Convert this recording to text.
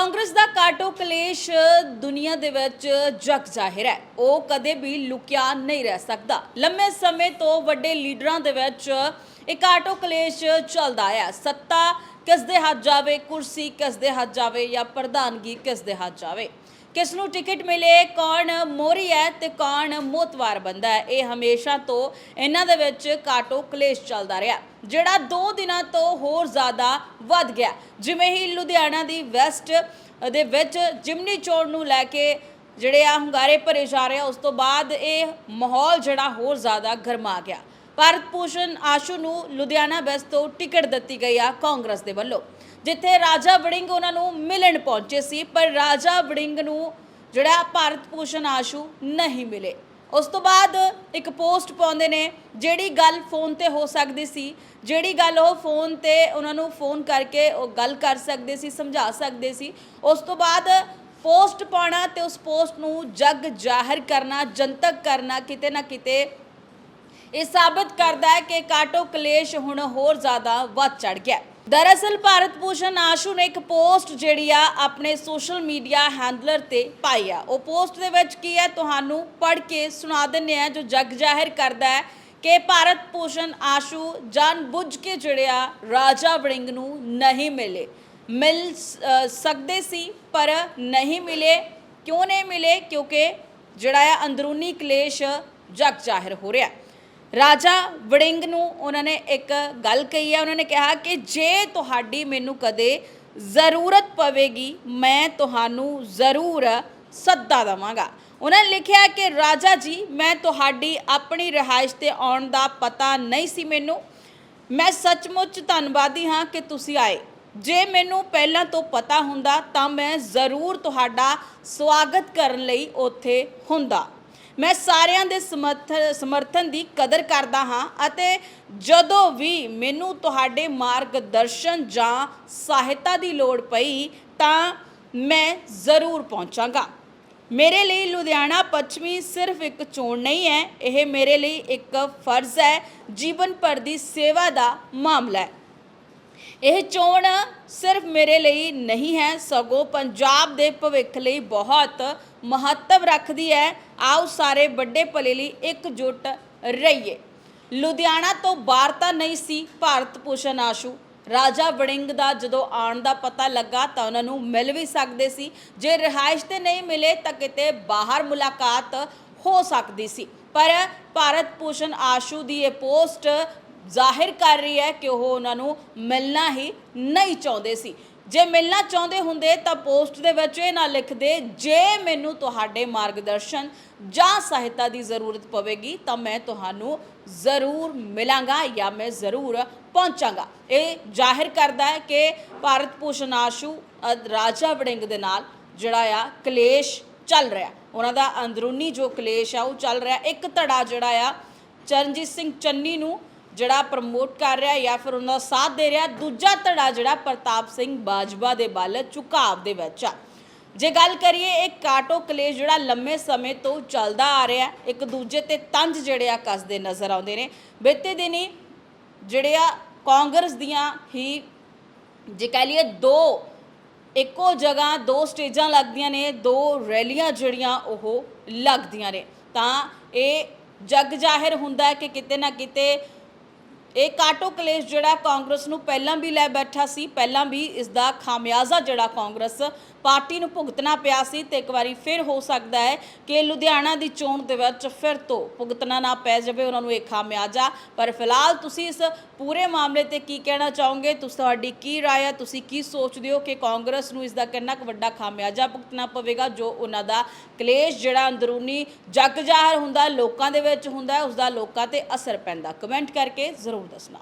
ਕਾਂਗਰਸ ਦਾ ਕਾਟੋ ਕਲੇਸ਼ ਦੁਨੀਆ ਦੇ ਵਿੱਚ ਜਗ ਜ਼ਾਹਿਰ ਹੈ। ਉਹ ਕਦੇ ਵੀ ਲੁਕਿਆ ਨਹੀਂ ਰਹਿ ਸਕਦਾ। ਲੰਮੇ ਸਮੇਂ ਤੋਂ ਵੱਡੇ ਲੀਡਰਾਂ ਦੇ ਵਿੱਚ ਇਹ ਕਾਟੋ ਕਲੇਸ਼ ਚੱਲਦਾ ਆਇਆ। ਸੱਤਾ ਕਿਸ ਦੇ ਹੱਥ ਜਾਵੇ, ਕੁਰਸੀ ਕਿਸ ਦੇ ਹੱਥ ਜਾਵੇ ਜਾਂ ਪ੍ਰਧਾਨਗੀ ਕਿਸ ਦੇ ਹੱਥ ਜਾਵੇ? ਕਿਸ ਨੂੰ ਟਿਕਟ ਮਿਲੇ, ਕੌਣ ਮੋਰੀ ਹੈ ਤੇ ਕੌਣ ਮੋਤਵਾਰ ਬੰਦਾ ਹੈ? ਇਹ ਹਮੇਸ਼ਾ ਤੋਂ ਇਹਨਾਂ ਦੇ ਵਿੱਚ ਕਾਟੋ ਕਲੇਸ਼ ਚੱਲਦਾ ਰਿਹਾ। ਜਿਹੜਾ 2 ਦਿਨਾਂ ਤੋਂ ਹੋਰ ਜ਼ਿਆਦਾ ਵੱਧ ਗਿਆ। ਜਿਵੇਂ ਹੀ ਲੁਧਿਆਣਾ ਦੀ ਵੈਸਟ ਦੇ ਵਿੱਚ ਜਿਮਨੀ ਚੋਣ ਨੂੰ ਲੈ ਕੇ ਜਿਹੜੇ ਆ ਹੁੰਗਾਰੇ ਭਰੇ ਜਾ ਰਹੇ ਆ, ਉਸ ਤੋਂ ਬਾਅਦ ਇਹ ਮਾਹੌਲ ਜਿਹੜਾ ਹੋਰ ਜ਼ਿਆਦਾ ਗਰਮਾ ਗਿਆ। ਭਾਰਤ ਭੂਸ਼ਣ ਆਸ਼ੂ ਨੂੰ ਲੁਧਿਆਣਾ ਵੈਸਟ ਤੋਂ ਟਿਕਟ ਦਿੱਤੀ ਗਈ ਆ ਕਾਂਗਰਸ ਦੇ ਵੱਲੋਂ, ਜਿੱਥੇ ਰਾਜਾ ਵੜਿੰਗ ਉਹਨਾਂ ਨੂੰ ਮਿਲਣ ਪਹੁੰਚੇ ਸੀ, ਪਰ ਰਾਜਾ ਵੜਿੰਗ ਨੂੰ ਜਿਹੜਾ ਭਾਰਤ ਭੂਸ਼ਣ ਆਸ਼ੂ ਨਹੀਂ ਮਿਲੇ। ਉਸ ਤੋਂ ਬਾਅਦ ਇੱਕ ਪੋਸਟ ਪਾਉਂਦੇ ਨੇ, ਜਿਹੜੀ ਗੱਲ ਫੋਨ ਤੇ ਹੋ ਸਕਦੀ ਸੀ, ਜਿਹੜੀ ਗੱਲ ਉਹ ਫੋਨ ਤੇ ਉਹਨਾਂ ਨੂੰ ਫੋਨ ਕਰਕੇ ਉਹ ਗੱਲ ਕਰ ਸਕਦੇ ਸੀ, ਸਮਝਾ ਸਕਦੇ ਸੀ, ਉਸ ਤੋਂ ਬਾਅਦ ਪੋਸਟ ਪਾਉਣਾ ਤੇ ਉਸ ਪੋਸਟ ਨੂੰ ਜਗ ਜ਼ਾਹਿਰ ਕਰਨਾ, ਜਨਤਕ ਕਰਨਾ, ਕਿਤੇ ਨਾ ਕਿਤੇ ਇਹ ਸਾਬਤ ਕਰਦਾ ਹੈ ਕਿ ਕਾਟੋ ਕਲੇਸ਼ ਹੁਣ ਹੋਰ ਜ਼ਿਆਦਾ ਵੱਧ ਚੜ ਗਿਆ ਹੈ। ਦਰਅਸਲ ਭਾਰਤ ਭੂਸ਼ਣ ਆਸ਼ੂ ਨੇ ਇੱਕ ਪੋਸਟ ਜਿਹੜੀ ਆ ਆਪਣੇ ਸੋਸ਼ਲ ਮੀਡੀਆ ਹੈਂਡਲਰ ਤੇ ਪਾਈ ਆ। ਉਹ ਪੋਸਟ ਦੇ ਵਿੱਚ ਕੀ ਹੈ ਤੁਹਾਨੂੰ ਪੜ੍ਹ ਕੇ ਸੁਣਾ ਦਿੰਨੇ ਆ ਜੋ ਜਗ ਜ਼ਾਹਿਰ ਕਰਦਾ ਹੈ ਕਿ ਭਾਰਤ ਭੂਸ਼ਣ ਆਸ਼ੂ ਜਾਣ ਬੁੱਝ ਕੇ ਜਿਹੜੇ ਆ ਰਾਜਾ ਵੜਿੰਗ ਨੂੰ ਨਹੀਂ ਮਿਲੇ। ਮਿਲ ਸਕਦੇ ਸੀ, ਪਰ ਨਹੀਂ ਮਿਲੇ। ਕਿਉਂ ਨਹੀਂ ਮਿਲੇ? ਕਿਉਂਕਿ ਜਿਹੜਾ ਆ ਅੰਦਰੂਨੀ ਕਲੇਸ਼ ਜਗ ਜ਼ਾਹਿਰ ਹੋ ਰਿਹਾ ਰਾਜਾ ਵੜਿੰਗ ਨੂੰ ਉਹਨਾਂ ਨੇ ਇੱਕ ਗੱਲ ਕਹੀ ਹੈ, ਉਹਨਾਂ ਨੇ ਕਿਹਾ ਕਿ ਜੇ ਤੁਹਾਡੀ ਮੈਨੂੰ ਕਦੇ ਜ਼ਰੂਰਤ ਪਵੇਗੀ, ਮੈਂ ਤੁਹਾਨੂੰ ਜ਼ਰੂਰ ਸੱਦਾ ਦਵਾਂਗਾ। ਉਹਨਾਂ ਨੇ ਲਿਖਿਆ ਕਿ, ਰਾਜਾ ਜੀ, ਮੈਂ ਤੁਹਾਡੀ ਆਪਣੀ ਰਿਹਾਇਸ਼ ਤੇ ਆਉਣ ਦਾ ਪਤਾ ਨਹੀਂ ਸੀ ਮੈਨੂੰ। ਮੈਂ ਸੱਚਮੁੱਚ ਧੰਨਵਾਦੀ ਹਾਂ ਕਿ ਤੁਸੀਂ ਆਏ। ਜੇ ਮੈਨੂੰ ਪਹਿਲਾਂ ਤੋਂ ਪਤਾ ਹੁੰਦਾ ਤਾਂ ਮੈਂ ਜ਼ਰੂਰ ਤੁਹਾਡਾ ਸਵਾਗਤ ਕਰਨ ਲਈ ਉੱਥੇ ਹੁੰਦਾ। ਮੈਂ ਸਾਰਿਆਂ ਦੇ ਸਮਰਥ ਸਮਰਥਨ ਦੀ ਕਦਰ ਕਰਦਾ ਹਾਂ ਅਤੇ ਜਦੋਂ ਵੀ ਮੈਨੂੰ ਤੁਹਾਡੇ ਮਾਰਗਦਰਸ਼ਨ ਜਾਂ ਸਹਾਇਤਾ ਦੀ ਲੋੜ ਪਈ ਤਾਂ ਮੈਂ ਜ਼ਰੂਰ ਪਹੁੰਚਾਂਗਾ। ਮੇਰੇ ਲਈ ਲੁਧਿਆਣਾ ਪੱਛਮੀ ਸਿਰਫ ਇੱਕ ਚੋਣ ਨਹੀਂ ਹੈ, ਇਹ ਮੇਰੇ ਲਈ ਇੱਕ ਫਰਜ਼ ਹੈ, ਜੀਵਨ ਭਰ ਦੀ ਸੇਵਾ ਦਾ ਮਾਮਲਾ ਹੈ। ਇਹ ਚੋਣ ਸਿਰਫ ਮੇਰੇ ਲਈ ਨਹੀਂ ਹੈ, ਸਗੋਂ ਪੰਜਾਬ ਦੇ ਭਵਿੱਖ ਲਈ ਬਹੁਤ ਮਹੱਤਵ ਰੱਖਦੀ ਹੈ। ਆਓ ਸਾਰੇ ਵੱਡੇ ਭਲੇ ਲਈ ਇਕਜੁੱਟ ਰਹੀਏ। ਲੁਧਿਆਣਾ ਤੋਂ ਬਾਹਰ ਤਾਂ ਨਹੀਂ ਸੀ ਭਾਰਤ ਭੂਸ਼ਣ ਆਸ਼ੂ। ਰਾਜਾ ਵੜਿੰਗ ਦਾ ਜਦੋਂ ਆਉਣ ਦਾ ਪਤਾ ਲੱਗਾ ਤਾਂ ਉਹਨਾਂ ਨੂੰ ਮਿਲ ਵੀ ਸਕਦੇ ਸੀ। ਜੇ ਰਿਹਾਇਸ਼ ਤੇ ਨਹੀਂ ਮਿਲੇ ਤਾਂ ਕਿਤੇ ਬਾਹਰ ਮੁਲਾਕਾਤ ਹੋ ਸਕਦੀ ਸੀ। ਪਰ ਭਾਰਤ ਭੂਸ਼ਣ ਆਸ਼ੂ ਦੀ ਇਹ ਪੋਸਟ ਜ਼ਾਹਿਰ ਕਰ ਰਹੀ ਹੈ ਕਿ ਉਹ ਉਹਨਾਂ ਨੂੰ ਮਿਲਣਾ ਹੀ ਨਹੀਂ ਚਾਹੁੰਦੇ ਸੀ। ਜੇ ਮਿਲਣਾ ਚਾਹੁੰਦੇ ਹੁੰਦੇ ਤਾਂ ਪੋਸਟ ਦੇ ਵਿੱਚ ਇਹ ਨਾ ਲਿਖਦੇ, ਜੇ ਮੈਨੂੰ ਤੁਹਾਡੇ ਮਾਰਗਦਰਸ਼ਨ ਜਾਂ ਸਹਾਇਤਾ ਦੀ ਜ਼ਰੂਰਤ ਪਵੇਗੀ ਤਾਂ ਮੈਂ ਤੁਹਾਨੂੰ ਜ਼ਰੂਰ ਮਿਲਾਂਗਾ ਜਾਂ ਮੈਂ ਜ਼ਰੂਰ ਪਹੁੰਚਾਂਗਾ। ਇਹ ਜ਼ਾਹਿਰ ਕਰਦਾ ਹੈ ਕਿ ਭਾਰਤ ਭੂਸ਼ਣ ਆਸ਼ੂ ਰਾਜਾ ਵੜਿੰਗ ਦੇ ਨਾਲ ਜਿਹੜਾ ਆ ਕਲੇਸ਼ ਚੱਲ ਰਿਹਾ ਉਹਨਾਂ ਦਾ ਅੰਦਰੂਨੀ ਜੋ ਕਲੇਸ਼ ਆ ਉਹ ਚੱਲ ਰਿਹਾ। ਇੱਕ ਧੜਾ ਜਿਹੜਾ ਆ ਚਰਨਜੀਤ ਸਿੰਘ ਚੰਨੀ ਨੂੰ ਜਿਹੜਾ ਪ੍ਰਮੋਟ ਕਰ ਰਿਹਾ ਜਾਂ ਫਿਰ ਉਹਨਾਂ ਦਾ ਸਾਥ ਦੇ ਰਿਹਾ, ਦੂਜਾ ਧੜਾ ਜਿਹੜਾ ਪ੍ਰਤਾਪ ਸਿੰਘ ਬਾਜਵਾ ਦੇ ਵੱਲ ਝੁਕਾਵ ਦੇ ਵਿੱਚ ਆ। ਜੇ ਗੱਲ ਕਰੀਏ, ਇਹ ਕਾਟੋ ਕਲੇਸ਼ ਜਿਹੜਾ ਲੰਮੇ ਸਮੇਂ ਤੋਂ ਚੱਲਦਾ ਆ ਰਿਹਾ ਇੱਕ ਦੂਜੇ ਤੇ ਤੰਜ ਜਿਹੜੇ ਆ ਕੱਸਦੇ ਨਜ਼ਰ ਆਉਂਦੇ ਨੇ। ਬੀਤੇ ਦਿਨੀ ਜਿਹੜੇ ਆ ਕਾਂਗਰਸ ਦੀਆਂ ਹੀ ਜੇ ਕਹਿ ਲਈਏ, ਦੋ ਇੱਕੋ ਜਗ੍ਹਾ, ਦੋ ਸਟੇਜਾਂ ਲੱਗਦੀਆਂ ਨੇ, ਦੋ ਰੈਲੀਆਂ ਜਿਹੜੀਆਂ ਉਹ ਲੱਗਦੀਆਂ ਨੇ। ਤਾਂ ਇਹ ਜਗ ਜ਼ਾਹਿਰ ਹੁੰਦਾ ਹੈ ਕਿ ਕਿਤੇ ਨਾ ਕਿਤੇ ਇਹ ਕਾਟੋ ਕਲੇਸ਼ ਜਿਹੜਾ ਕਾਂਗਰਸ ਨੂੰ ਪਹਿਲਾਂ ਵੀ ਲੈ ਬੈਠਾ ਸੀ, ਪਹਿਲਾਂ ਵੀ ਇਸ ਦਾ ਖਾਮਿਆਜ਼ਾ ਜਿਹੜਾ ਕਾਂਗਰਸ ਪਾਰਟੀ ਨੂੰ ਭੁਗਤਣਾ ਪਿਆ ਸੀ ਤੇ ਇੱਕ ਵਾਰੀ ਫਿਰ ਹੋ ਸਕਦਾ ਹੈ ਕਿ ਲੁਧਿਆਣਾ ਦੀ ਚੋਣ ਦੇ ਵਿੱਚ ਫਿਰ ਤੋਂ ਭੁਗਤਣਾ ਨਾ ਪੈ ਜਾਵੇ, ਉਹਨਾਂ ਨੂੰ ਇਹ ਖਾਮਿਆਜ਼ਾ। ਪਰ ਫਿਲਹਾਲ ਤੁਸੀਂ ਇਸ ਪੂਰੇ ਮਾਮਲੇ ਤੇ ਕੀ ਕਹਿਣਾ ਚਾਹੋਗੇ? ਤੁਸੀਂ, ਤੁਹਾਡੀ ਕੀ ਰਾਏ ਹੈ ਤੁਸੀਂ ਕੀ ਸੋਚਦੇ ਹੋ ਕਿ ਕਾਂਗਰਸ ਨੂੰ ਇਸ ਦਾ ਕਿੰਨਾ ਕੁ ਵੱਡਾ ਖਾਮਿਆਜ਼ਾ ਭੁਗਤਣਾ ਪਵੇਗਾ, ਜੋ ਉਹਨਾਂ ਦਾ ਕਲੇਸ਼ ਜਿਹੜਾ ਅੰਦਰੂਨੀ ਜਗ ਜ਼ਾਹਰ ਹੁੰਦਾ, ਲੋਕਾਂ ਦੇ ਵਿੱਚ ਹੁੰਦਾ ਹੈ ਉਸ ਦਾ ਲੋਕਾਂ ਤੇ ਅਸਰ ਪੈਂਦਾ? ਕਮੈਂਟ ਕਰਕੇ ਜ਼ਰੂਰ ですな。